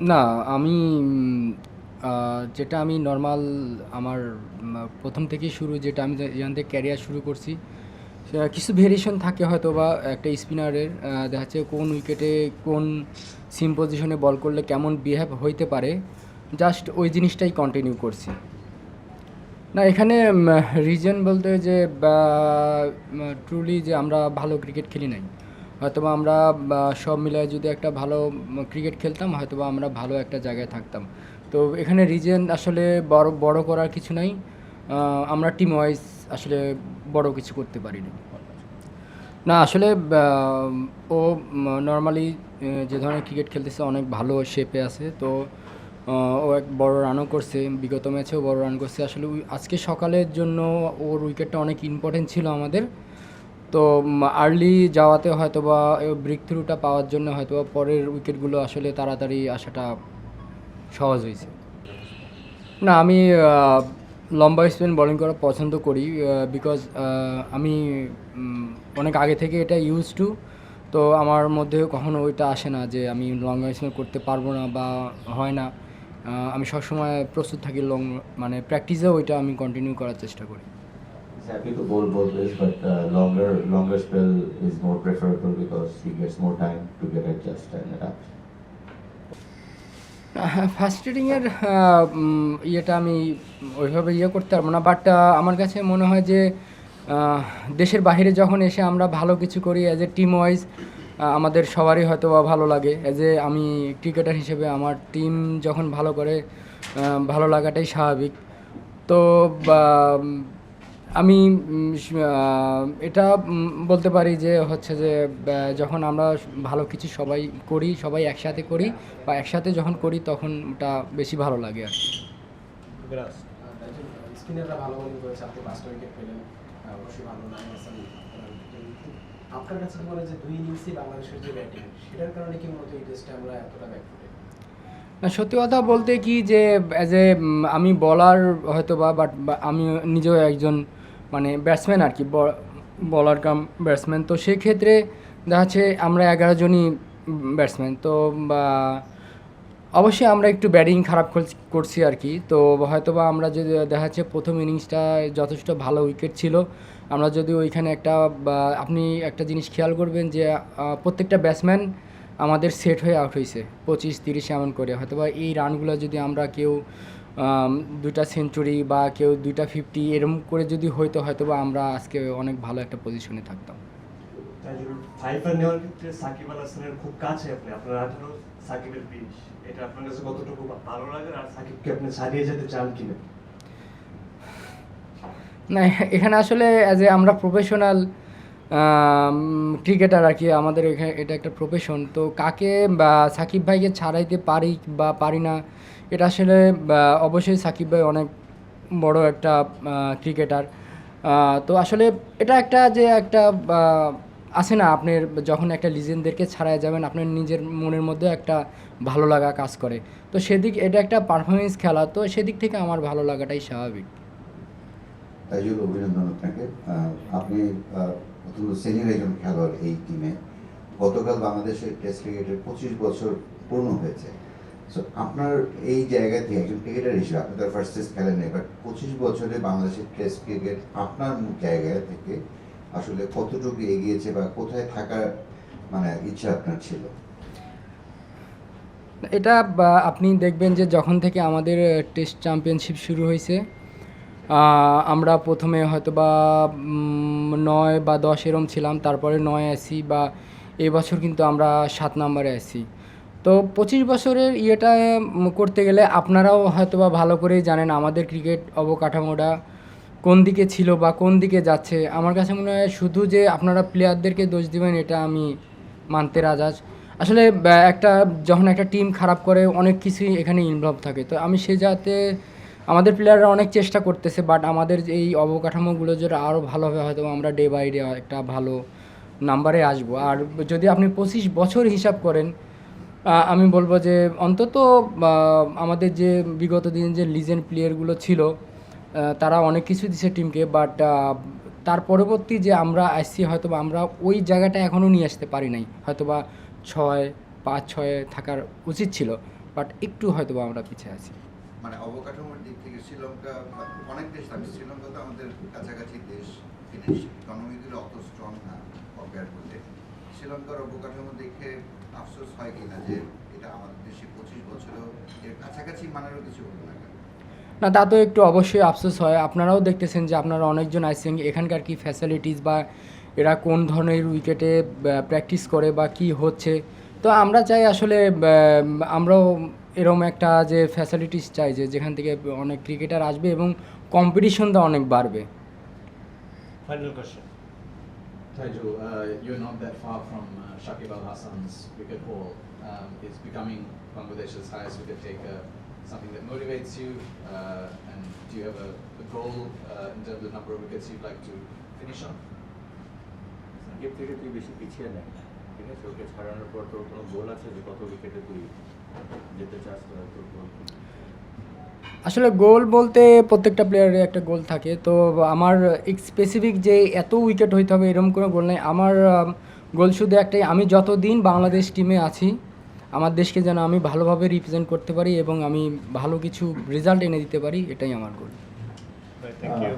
না, আমি যেটা আমি নর্মাল আমার প্রথম থেকেই শুরু, যেটা আমি যেখান থেকে ক্যারিয়ার শুরু করছি কিছু ভেরিয়েশন থাকে হয়তো বা একটা স্পিনারের দেখা যাচ্ছে কোন উইকেটে কোন সিম পজিশনে বল করলে কেমন বিহেভ হইতে পারে জাস্ট ওই জিনিসটাই কন্টিনিউ করছি। না, এখানে রিজন বলতে যে ট্রুলি যে আমরা ভালো ক্রিকেট খেলি নাই। হয়তোবা আমরা সব মিলায় যদি একটা ভালো ক্রিকেট খেলতাম, হয়তোবা আমরা ভালো একটা জায়গায় থাকতাম। তো এখানে রিজন আসলে বড় বড় করার কিছু নাই। আমরা টিম ওয়াইজ আসলে বড় কিছু করতে পারিনি। না, আসলে ও নর্মালি যে ধরনের ক্রিকেট খেলতেছে অনেক ভালো শেপে আছে। তো ও এক বড় রানও করছে, বিগত ম্যাচেও বড় রান করছে। আসলে আজকে সকালের জন্য ওর উইকেটটা অনেক ইম্পর্টেন্ট ছিল আমাদের। তো আর্লি যাওয়াতে হয়তো বা ব্রেক থ্রুটা পাওয়ার জন্য হয়তো বা পরের উইকেটগুলো আসলে তাড়াতাড়ি আসাটা সহজ হয়েছে। না, আমি লম্বা স্পিন বোলিং করা পছন্দ করি বিকজ আমি অনেক আগে থেকে এটা ইউজ টু তো আমার মধ্যে কখনো ওইটা আসে না যে আমি লং স্পিন করতে পারব না বা হয় না। আমি সবসময় প্রস্তুত থাকি লং মানে প্র্যাকটিসেও ওইটা আমি কন্টিনিউ করার চেষ্টা করি। Happy to bowl both ways, but uh, longer longer spell is more preferable because he gets more time to get adjust and adapt. First রিডিংয়ের ইয়েটা আমি ওইভাবে ইয়ে করতে পারব না বাট আমার কাছে মনে হয় যে দেশের বাইরে যখন এসে আমরা ভালো কিছু করি অ্যাজ এ টিম ওয়াইজ আমাদের সবারই হয়তো বা ভালো লাগে অ্যাজ এ আমি ক্রিকেটার হিসেবে আমার টিম যখন ভালো করে ভালো লাগাটাই স্বাভাবিক তো আমি এটা বলতে পারি যে হচ্ছে যে যখন আমরা ভালো কিছু সবাই করি সবাই একসাথে করি বা একসাথে যখন করি তখন ওটা বেশি ভালো লাগে আর কি। স্পিনাররা ভালো বোলিং করেছে আপনি পাঁচটা উইকেট পেলেন আহ, অবশ্যই ভালো নাম আসান কিন্তু আপনার কাছে মনে যে দুই ইনিংসই বাংলাদেশের যে ব্যাটিং সেটার কারণে কি মূলত এই টেস্টে আমরা এতটা ব্যাকফুটে না সত্যি কথা বলতে কি যে অ্যাজ এ আমি বলার হয়তো বা বাট আমি নিজেও একজন মানে ব্যাটসম্যান আর কি বলার কাম ব্যাটসম্যান তো সেক্ষেত্রে দেখা যাচ্ছে আমরা এগারো জনই ব্যাটসম্যান তো বা অবশ্যই আমরা একটু ব্যাটিং খারাপ করছি- আর কি। তো হয়তো বা আমরা যদি দেখা যাচ্ছে প্রথম ইনিংসটা যথেষ্ট ভালো উইকেট ছিল, আমরা যদি ওইখানে একটা আপনি একটা জিনিস খেয়াল করবেন যে প্রত্যেকটা ব্যাটসম্যান আমাদের সেট হয়ে আউট হয়েছে পঁচিশ, তিরিশ এমন করে। হয়তো বা এই রানগুলো যদি আমরা কেউ দুইটা সেঞ্চুরি বা কেউ দুইটা ফিফটি এরকম করে যদি হইতো হয়তো বা আমরা আজকে অনেক ভালো একটা পজিশনে থাকতাম। তাইজুল নেওয়ার ক্ষেত্রে সাকিব আল হাসানের খুব কাছে আপনি আপনার আঠারো সাকিবের বিশ এটা আপনার কাছে কতটুকু ভালো লাগে আর সাকিবকে আপনি ছাড়িয়ে যেতে চান কিনা? না এখানে আসলে অ্যাজ এ আমরা প্রফেশনাল ক্রিকেটার আর কি আমাদের এখানে এটা একটা প্রফেশন তো কাকে বা সাকিব ভাইকে ছাড়াইতে পারি বা পারি না এটা আসলে অবশ্যই সাকিব ভাই অনেক বড় একটা ক্রিকেটার তো আসলে এটা একটা যে একটা আছে না আপনার যখন একটা লিজেন্ডদেরকে ছাড়াই যাবেন, আপনার নিজের মনের মধ্যে একটা ভালো লাগা কাজ করে। তো সেদিক, এটা একটা পারফরমেন্স খেলা, তো সেদিক থেকে আমার ভালো লাগাটাই স্বাভাবিক। অভিনন্দন আপনাকে। আপনি অত্যন্ত সিনিয়র একজন খেলোয়াড় এই টিমে গতকাল বাংলাদেশের টেস্ট ক্রিকেটের পঁচিশ বছর পূর্ণ হয়েছে। সো আপনার এই জায়গা থেকে একজন ক্রিকেটার হিসেবে আপনি তার ফার্স্ট টেস্ট খেলেন বাট পঁচিশ বছরে বাংলাদেশের টেস্ট ক্রিকেট আপনার জায়গা থেকে আসলে কতটুকু এগিয়েছে বা কোথায় থাকার মানে ইচ্ছা আপনার ছিল? এটা আপনি দেখবেন যে যখন থেকে আমাদের টেস্ট চ্যাম্পিয়নশিপ শুরু হয়েছে আমরা প্রথমে হয়তো বা নয় বা দশ এরম ছিলাম, তারপরে নয় আসি বা এবছর কিন্তু আমরা সাত নম্বরে আসি। তো পঁচিশ বছরের ইয়েটা করতে গেলে আপনারাও হয়তো বা ভালো করেই জানেন আমাদের ক্রিকেট অবকাঠামোটা কোন দিকে ছিল বা কোন দিকে যাচ্ছে। আমার কাছে মনে হয় শুধু যে আপনারা প্লেয়ারদেরকে দোষ দিবেন, এটা আমি মানতে রাজাজ। আসলে একটা, যখন একটা টিম খারাপ করে, অনেক কিছুই এখানে ইনভলভ থাকে। তো আমি সে যাতে আমাদের প্লেয়াররা অনেক চেষ্টা করতেছে বাট আমাদের এই অবকাঠামোগুলো যদি আরও ভালো হবে হয়তো আমরা ডে বাই ডে একটা ভালো নাম্বারে আসব। আর যদি আপনি পঁচিশ বছর হিসাব করেন আমি বলব যে অন্তত আমাদের যে বিগত দিন যে লিজেন্ড প্লেয়ারগুলো ছিল তারা অনেক কিছু দিছে টিমকে বাট তার পরবর্তী যে আমরা আসছি, হয়তো বা আমরা ওই জায়গাটা এখনও নিয়ে আসতে পারি নাই। হয়তো বা ছয়, পাঁচ, ছয়ে থাকার উচিত ছিল বাট একটু হয়তো বা আমরা পিছিয়ে আছি। মানে অবকাঠামোর দিক থেকে শ্রীলঙ্কা অনেক দেশ থাকে শ্রীলঙ্কা তো আমাদের কাছাকাছি দেশ অত স্ট্রং না কম্পেয়ার শ্রীলঙ্কার অবকাঠামো দেখে আফসোস হয় কিনা যে এটা আমাদের দেশে পঁচিশ বছরেও এর কাছাকাছি মানেরও কিছু হলো না। না তা তো একটু অবশ্যই আফসোস হয়। আপনারাও দেখতেছেন যে আপনারা অনেকজন আইসেন এখানকার কি ফ্যাসিলিটিস বা এরা কোন ধরনের উইকেটে প্র্যাকটিস করে বা কি হচ্ছে। তো আমরা চাই আসলে আমরাও এরকম একটা যে ফ্যাসিলিটিস চাই যে যেখান থেকে অনেক ক্রিকেটার আসবে এবং কম্পিটিশনটা অনেক বাড়বে। Final question Taiju, uh, you're not that far from uh, Shakib Al Hassan's wicket haul. Um, it's becoming Bangladesh's highest wicket taker, something that motivates you. Uh, and do you have a, a goal uh, in terms of number of wickets you'd like to finish on? Sakib থেকে তুই বেশি পিছিয়ে নেয় ঠিক আছে ওকে ছাড়ানোর পর তোর কোনো গোল আছে যে কত উইকেটে তুই যেতে চাস তোর তোর গোল আসলে গোল বলতে প্রত্যেকটা প্লেয়ারের একটা গোল থাকে। তো আমার স্পেসিফিক যে এত উইকেট হইতে হবে এরকম কোনো গোল নেই। আমার গোল শুধু একটাই আমি যতদিন বাংলাদেশ টিমে আছি আমার দেশকে যেন আমি ভালোভাবে রিপ্রেজেন্ট করতে পারি এবং আমি ভালো কিছু রেজাল্ট এনে দিতে পারি এটাই আমার গোল থ্যাংক ইউ